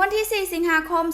วันที่ 4 สิงหาคม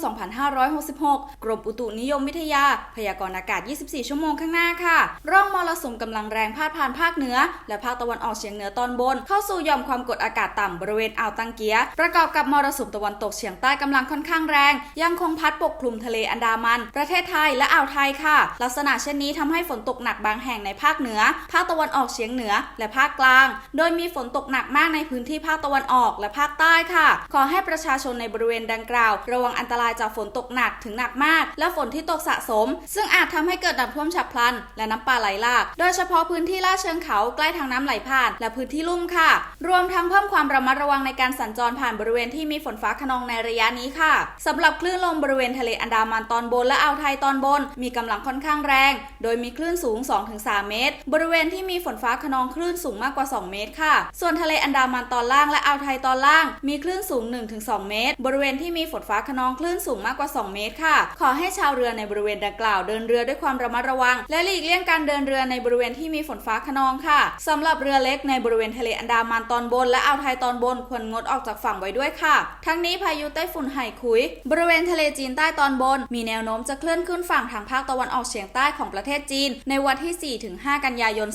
2566 กรมอุตุนิยมวิทยา พยากรณ์อากาศ 24 ชั่วโมงข้างหน้าค่ะ ร่องมรสุมกำลังแรงพาดผ่านภาคเหนือ และภาคตะวันออกเฉียงเหนือตอนบน เข้าสู่หย่อมความกดอากาศต่ำบริเวณอ่าวตังเกีย ประกอบกับมรสุมตะวันตกเฉียงใต้กำลังค่อนข้างแรง ยังคงพัดปกคลุมทะเลอันดามัน ประเทศไทยและอ่าวไทยค่ะ ลักษณะเช่นนี้ทำให้ฝนตกหนักบางแห่งในภาคเหนือ ภาคตะวันออกเฉียงเหนือ และภาคกลาง โดยมีฝนตกหนักมากในพื้นที่ภาคตะวันออกและภาคใต้ค่ะ ขอให้ประชาชนในบริเวณดังกล่าว ระวังอันตรายจากฝนตกหนักถึงหนักมาก และฝนที่ตกสะสม ซึ่งอาจทำให้เกิดน้ำท่วมฉับพลัน และน้ำป่าไหลหลาก โดยเฉพาะพื้นที่ลาดเชิงเขาใกล้ทางน้ำไหลผ่าน และพื้นที่ลุ่มค่ะ รวมทั้งเพิ่มความระมัดระวังในการสัญจรผ่านบริเวณที่มีฝนฟ้าขนองในระยะนี้ค่ะสำหรับคลื่นลมบริเวณทะเลอันดามันตอนบนและอ่าวไทยตอนบน มีกำลังค่อนข้างแรง โดยมีคลื่นสูง 2-3 เมตร บริเวณที่มีฝนฟ้าขนองคลื่นสูงมากกว่า 2 เมตรค่ะ ส่วนทะเลอันดามันตอนล่างและอ่าวไทยตอนล่าง มีคลื่นสูง 1-2 เมตร บริเวณที่มีฝนฟ้าขนองคลื่นสูงมากกว่า 2 เมตรค่ะ ขอให้ชาวเรือในบริเวณดังกล่าวเดินเรือด้วยความระมัดระวัง และหลีกเลี่ยงการเดินเรือในบริเวณที่มีฝนฟ้าขนองค่ะสำหรับเรือเล็กในบริเวณทะเลอันดามันตอนบน และอ่าวไทยตอนบนควรงดออกจากฝั่งไว้ด้วยค่ะ ทั้งนี้พายุไต้ฝุ่นไห่คุย บริเวณทะเลจีนใต้ตอนบน มีแนวโน้มจะเคลื่อนขึ้นฝั่งทางภาคตะวันออกเฉียงใต้ของประเทศจีน ในวันที่ 4-5 กันยายน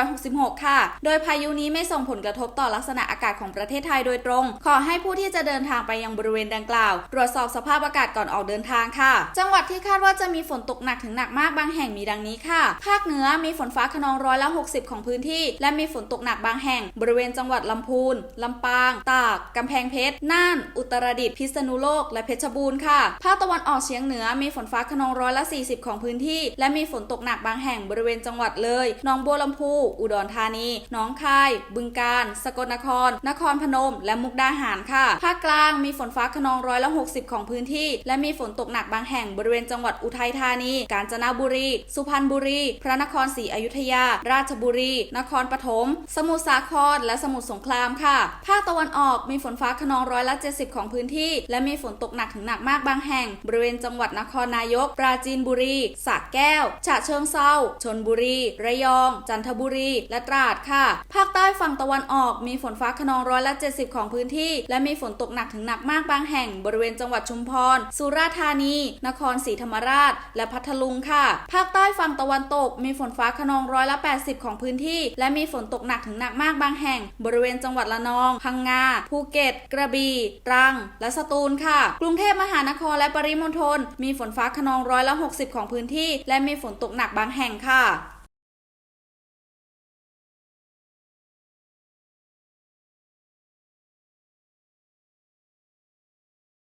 2566 ค่ะ โดยพายุนี้ไม่ส่งผลกระทบต่อลักษณะอากาศของประเทศไทยโดยตรง ขอให้ผู้ที่จะเดินทางไปยังบริเวณดังกล่าว ตรวจสอบสภาพอากาศก่อนออกเดินทางค่ะ จังหวัดที่คาดว่าจะมีฝนตกหนักถึงหนักมากบางแห่งมีดังนี้ค่ะ ภาคเหนือมีฝนฟ้าขนองร้อยละ 60 ของพื้นที่ และมีฝนตกหนักบางแห่ง บริเวณจังหวัดลำพูนลำปาง ตากกำแพงเพชร น่าน อุตรดิตถ์พิษณุโลก และเพชรบูรณ์ค่ะ ภาคตะวันออกเฉียงเหนือมีฝนฟ้าขนองร้อยละ 40 ของพื้นที่ และมีฝนตกหนักบางแห่งบริเวณจังหวัดเลยหนองบัวลำพู อุดรธานีหนองคาย บึงกาฬ สกลนคร นครพนม และมุกดาหารค่ะ ภาคกลางมีฝนฟ้าขนองร้อยละ60 ของพื้นที่ และมีฝนตกหนักบางแห่งบริเวณจังหวัดอุทัยธานี กาญจนบุรี สุพรรณบุรี พระนครศรีอยุธยา ราชบุรี นครปฐม สมุทรสาคร และสมุทรสงครามค่ะ ภาคตะวันออกมีฝนฟ้าขนองร้อยละ 70 ของพื้นที่ และมีฝนตกหนักถึงหนักมากบางแห่ง บริเวณจังหวัดนครนายก ปราจีนบุรีสระแก้ว ฉะเชิงเซาชนบุรี ระยอง จันทบุรี และตราดค่ะ ภาคใต้ฝั่งตะวันออกมีฝนฟ้าขนองร้อยละ 70 ของพื้นที่ และมีฝนตกหนักถึงหนักมากบางแห่งบริเวณจังหวัดชุมพร สุราษฎร์ธานี นครศรีธรรมราช และพัทลุงค่ะ ภาคใต้ฝั่งตะวันตก มีฝนฟ้าขนองร้อยละ 80 ของพื้นที่ และมีฝนตกหนักถึงหนักมากบางแห่ง บริเวณจังหวัดละนอง พังงา ภูเก็ต กระบี่ ตรัง และสตูลค่ะ กรุงเทพมหานครและปริมณฑล มีฝนฟ้าขนองร้อยละ 60 ของพื้นที่ และมีฝนตกหนักบางแห่งค่ะ